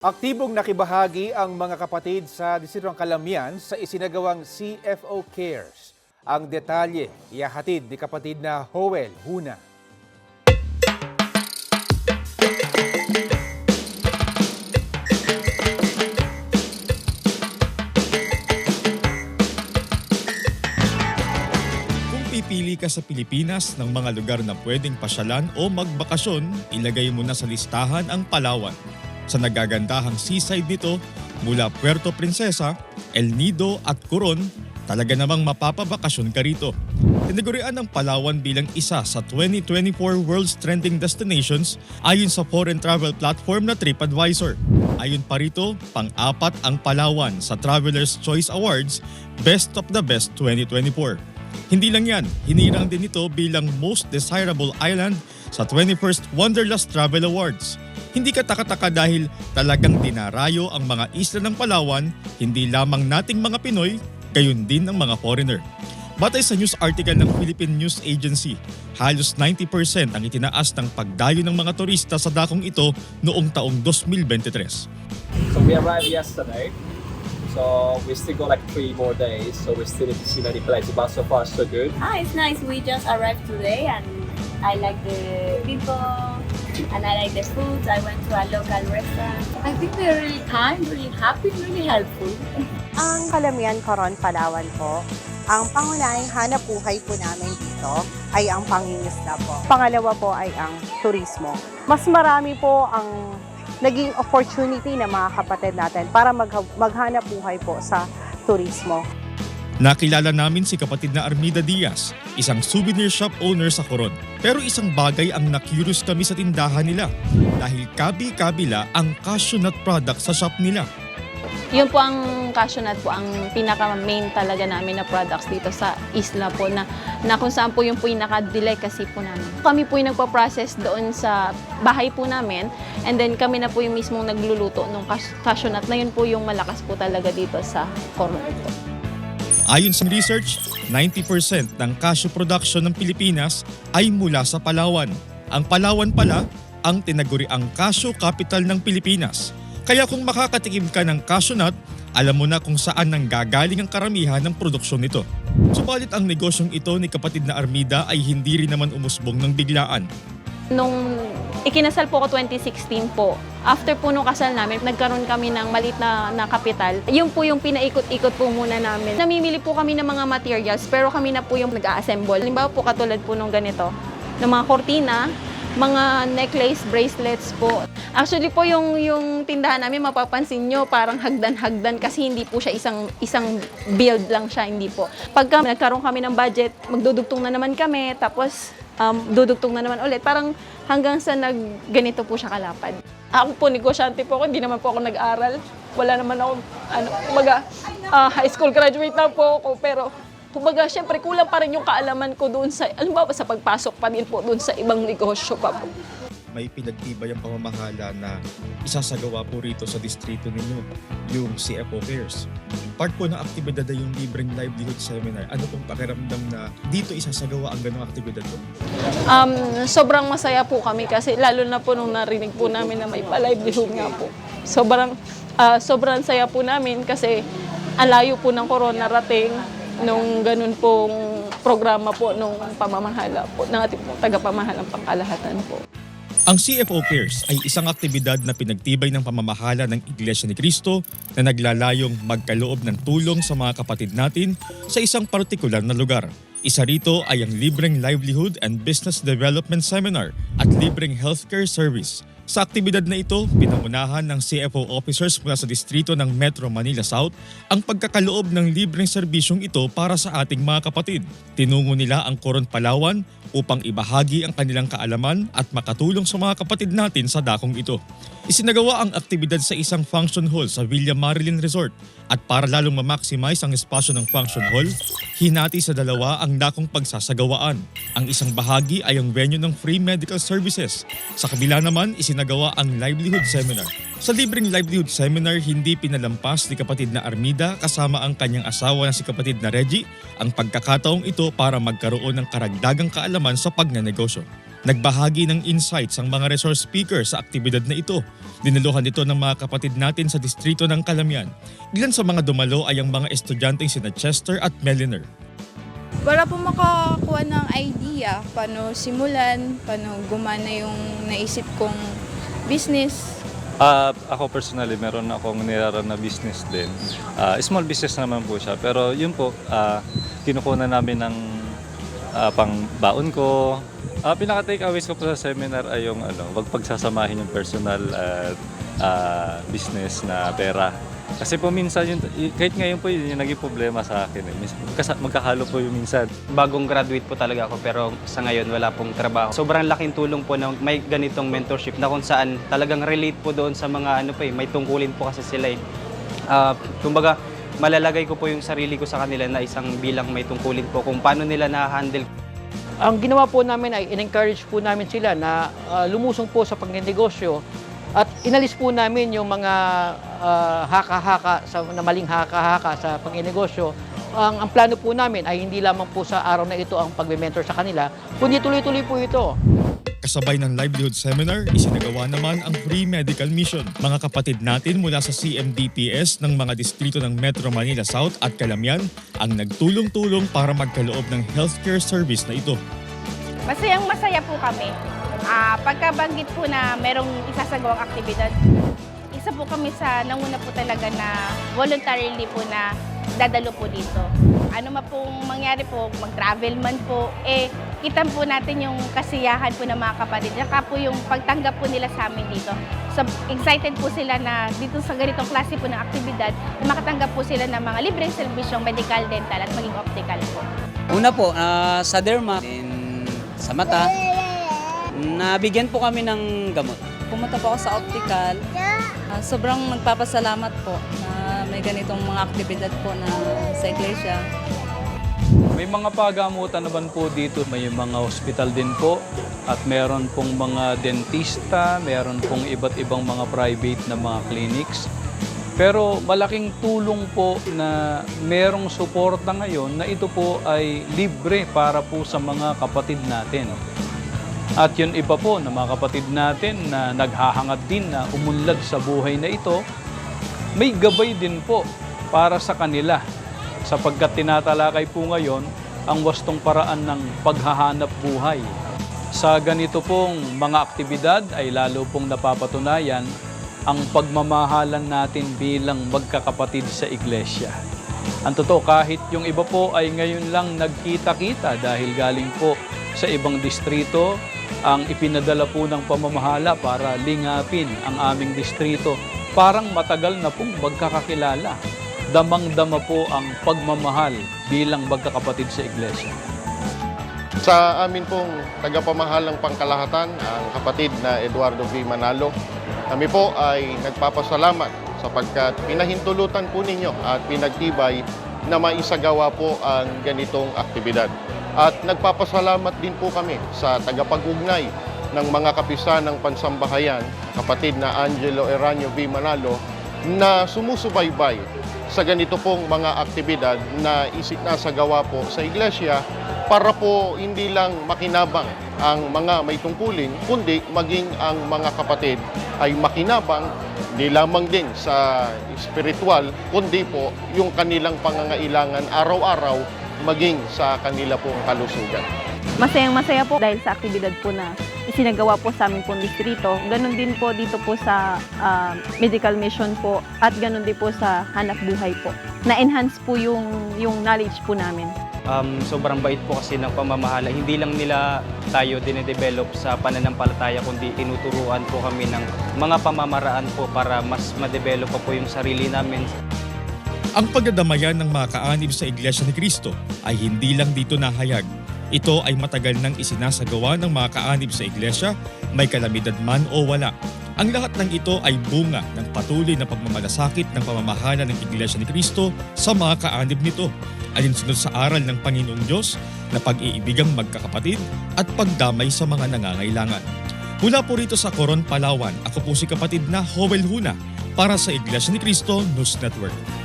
Aktibong nakibahagi ang mga kapatid sa Distrito ng Kalamian sa isinagawang CFO Cares. Ang detalye, iyahatid ni kapatid na Howell Huna. Pipili ka sa Pilipinas ng mga lugar na pwedeng pasyalan o magbakasyon, ilagay mo na sa listahan ang Palawan. Sa nagagandahang seaside nito, mula Puerto Princesa, El Nido at Coron, talaga namang mapapabakasyon ka rito. Tinagurian ng Palawan bilang isa sa 2024 World's Trending Destinations ayon sa foreign travel platform na TripAdvisor. Ayon pa rito, pang-apat ang Palawan sa Traveler's Choice Awards Best of the Best 2024. Hindi lang yan, hinirang din ito bilang Most Desirable Island sa 21st Wanderlust Travel Awards. Hindi ka taka-taka dahil talagang dinarayo ang mga isla ng Palawan, hindi lamang nating mga Pinoy, gayon din ng mga foreigner. Batay sa news article ng Philippine News Agency, halos 90% ang itinaas ng pagdayo ng mga turista sa dakong ito noong taong 2023. So we arrived yesterday. So we still got like three more days. So we still need to see many places. But so far so good. Ah, it's nice. We just arrived today and I like the people and I like the food. I went to a local restaurant. I think they're really kind, really happy, really helpful. Ang Kalamian Coron, Palawan po, ang pangunahing hanap buhay po namin dito ay ang pangingisda po. Pangalawa po ay ang turismo. Mas marami po ang naging opportunity ng mga kapatid natin para magha- maghanap buhay po sa turismo. Nakilala namin si kapatid na Armida Diaz, isang souvenir shop owner sa Coron. Pero isang bagay ang na-curious kami sa tindahan nila dahil kabi-kabila ang cashew nut product sa shop nila. Yun po ang cashew nut po ang pinaka-main talaga namin na products dito sa isla po na, na kung saan po yung po yung naka-delicacy po namin. Kami po yung nagpa-process doon sa bahay po namin and then kami na po yung mismong nagluluto ng cas- cashew nut na yun po yung malakas po talaga dito sa Coron po. Ayon sa research, 90% ng cashew production ng Pilipinas ay mula sa Palawan. Ang Palawan pala ang tinaguriang cashew capital ng Pilipinas. Kaya kung makakatikim ka ng cashew nut, alam mo na kung saan nang gagaling ang karamihan ng produksyon nito. Subalit ang negosyong ito ni kapatid na Armida ay hindi rin naman umusbong ng biglaan. Nung ikinasal po ako 2016 po, after po nung kasal namin, nagkaroon kami ng malit na, na kapital. Yung po yung pinaikot-ikot po muna namin. Namimili po kami ng mga materials, pero kami na po yung nag-a-assemble. Halimbawa po katulad po nung ganito, ng mga kortina, mga necklace, bracelets po. Actually po yung yung tindahan namin mapapansin nyo parang hagdan-hagdan kasi hindi po siya isang isang build lang siya, hindi po. Pagka nagkaroon kami ng budget, magdudugtong na naman kami tapos um, dudugtong na naman ulit. Parang hanggang sa nag ganito po siya kalapad. Ako po negosyante po ako, hindi naman po ako nag-aral. Wala naman ako ano, kumbaga ah, high school graduate na po ako pero kumbaga syempre kulang pa rin yung kaalaman ko doon sa ano ba sa pagpasok pa din po doon sa ibang negosyo pa po. May pinagtibay ang pamamahala na isasagawa po rito sa distrito ninyo, yung CFO Fairs. Part po ng aktibidad na yung libreng livelihood seminar. Ano pong pakiramdam na dito isasagawa ang ganong aktibidad po? Um, sobrang masaya po kami kasi lalo na po nung narinig po namin na may pa-livelihood nga po. Sobrang, ah, sobrang saya po namin kasi ang layo po ng corona rating nung ganun pong programa po nung pamamahala po ng ating tagapamahalang pangkalahatan po. Ang CFO Cares ay isang aktibidad na pinagtibay ng pamamahala ng Iglesia ni Cristo na naglalayong magkaloob ng tulong sa mga kapatid natin sa isang partikular na lugar. Isa rito ay ang libreng livelihood and business development seminar at libreng healthcare service. Sa aktibidad na ito, pinangunahan ng CFO officers mula sa distrito ng Metro Manila South ang pagkakaloob ng libreng serbisyong ito para sa ating mga kapatid. Tinungo nila ang Coron Palawan upang ibahagi ang kanilang kaalaman at makatulong sa mga kapatid natin sa dakong ito. Isinagawa ang aktibidad sa isang function hall sa Villa Marilyn Resort at para lalong ma-maximize ang espasyo ng function hall, hinati sa dalawa ang dakong pagsasagawaan. Ang isang bahagi ay ang venue ng free medical services. Sa kabila naman, isinagawa ang livelihood seminar. Sa libreng livelihood seminar, hindi pinalampas ni kapatid na Armida kasama ang kanyang asawa na si kapatid na Reggie ang pagkakataong ito para magkaroon ng karagdagang kaalaman sa pagnanegosyo. Nagbahagi ng insights ang mga resource speaker sa aktibidad na ito. Dinaluhan ito ng mga kapatid natin sa distrito ng Kalamian. Ilan sa mga dumalo ay ang mga estudyanteng sina Chester at Meliner. Para po makakuha ng idea paano simulan, paano gumana yung naisip kong business. Ah, ako personally, meron akong niraran na business din. Ah, small business naman po siya. Pero yun po, ah, kinukuha namin ng ah, pang baon ko. Ah, pinaka-take aways ko po sa seminar ay yung ano, wag pagsasamahin yung personal at ah, business na pera. Kasi po minsan, yun, kahit ngayon po yun yung naging problema sa akin. Eh. Magkahalo po yung minsan. bagong graduate po talaga ako pero sa ngayon wala pong trabaho. Sobrang laking tulong po na may ganitong mentorship na kung saan talagang relate po doon sa mga ano pa eh, may tungkulin po kasi sila eh. Ah, kumbaga, malalagay ko po yung sarili ko sa kanila na isang bilang may tungkulin po kung paano nila na-handle Ang ginawa po namin ay in-encourage po namin sila na ah, lumusong po sa pagnenegosyo at inalis po namin yung mga ah, haka-haka, sa, na maling haka-haka sa pagnenegosyo. Ang, ang plano po namin ay hindi lamang po sa araw na ito ang pagme-mentor sa kanila, kundi tuloy-tuloy po ito. Kasabay ng livelihood seminar, isinagawa naman ang free medical mission. Mga kapatid natin mula sa CMDPS ng mga distrito ng Metro Manila South at Calamian ang nagtulong-tulong para magkaloob ng healthcare service na ito. Masayang masaya po kami. Ah, pagkabanggit po na merong isasagawang aktibidad, isa po kami sa nanguna po talaga na voluntarily po na dadalo po dito. Ano man pong mangyari po, mag-travel man po, eh, kita po natin yung kasiyahan po ng mga kapatid. Saka po yung pagtanggap po nila sa amin dito. So, excited po sila na dito sa ganitong klase po ng aktibidad, makatanggap po sila ng mga libreng serbisyong medical, dental at maging optical po. Una po, ah, sa derma, din sa mata, nabigyan po kami ng gamot. Pumunta po ako sa optical. Ah, sobrang nagpapasalamat po na may ganitong mga aktibidad po na sa iglesia. May mga pagamutan naman po dito. May mga hospital din po at meron pong mga dentista, meron pong iba't ibang mga private na mga clinics. Pero malaking tulong po na merong suporta ngayon na ito po ay libre para po sa mga kapatid natin. At yun iba po na mga kapatid natin na naghahangad din na umunlad sa buhay na ito, may gabay din po para sa kanila sapagkat tinatalakay po ngayon ang wastong paraan ng paghahanap buhay. Sa ganito pong mga aktibidad ay lalo pong napapatunayan ang pagmamahalan natin bilang magkakapatid sa iglesia. Ang totoo, kahit yung iba po ay ngayon lang nagkita-kita dahil galing po sa ibang distrito, ang ipinadala po ng pamamahala para lingapin ang aming distrito. Parang matagal na pong magkakakilala. Damang-dama po ang pagmamahal bilang magkakapatid sa iglesia. Sa amin pong tagapamahalang pangkalahatan, ang kapatid na Eduardo V. Manalo, kami po ay nagpapasalamat sapagkat pinahintulutan po ninyo at pinagtibay na maisagawa po ang ganitong aktibidad. At nagpapasalamat din po kami sa tagapag-ugnay ng mga kapisan ng pansambahayan, kapatid na Angelo Eranio V. Manalo, na sumusubaybay sa ganito pong mga aktibidad na isip na sa gawa po sa iglesia para po hindi lang makinabang ang mga may tungkulin, kundi maging ang mga kapatid ay makinabang hindi lamang din sa spiritual, kundi po yung kanilang pangangailangan araw-araw maging sa kanila pong kalusugan. Masayang masaya po dahil sa aktibidad po na isinagawa po sa aming pong distrito. Ganon din po dito po sa ah, medical mission po at ganon din po sa hanap buhay po. Na-enhance po yung, yung knowledge po namin. Um, sobrang bait po kasi ng pamamahala. Hindi lang nila tayo dinedevelop sa pananampalataya, kundi tinuturuan po kami ng mga pamamaraan po para mas ma-develop pa po yung sarili namin. Ang pagdadamayan ng mga kaanib sa Iglesia ni Cristo ay hindi lang dito nahayag. Ito ay matagal nang isinasagawa ng mga kaanib sa Iglesia, may kalamidad man o wala. Ang lahat ng ito ay bunga ng patuloy na pagmamalasakit ng pamamahala ng Iglesia ni Cristo sa mga kaanib nito, alinsunod sa aral ng Panginoong Diyos na pag-iibigang magkakapatid at pagdamay sa mga nangangailangan. Mula po rito sa Coron, Palawan, ako po si kapatid na Howell Huna para sa Iglesia ni Cristo News Network.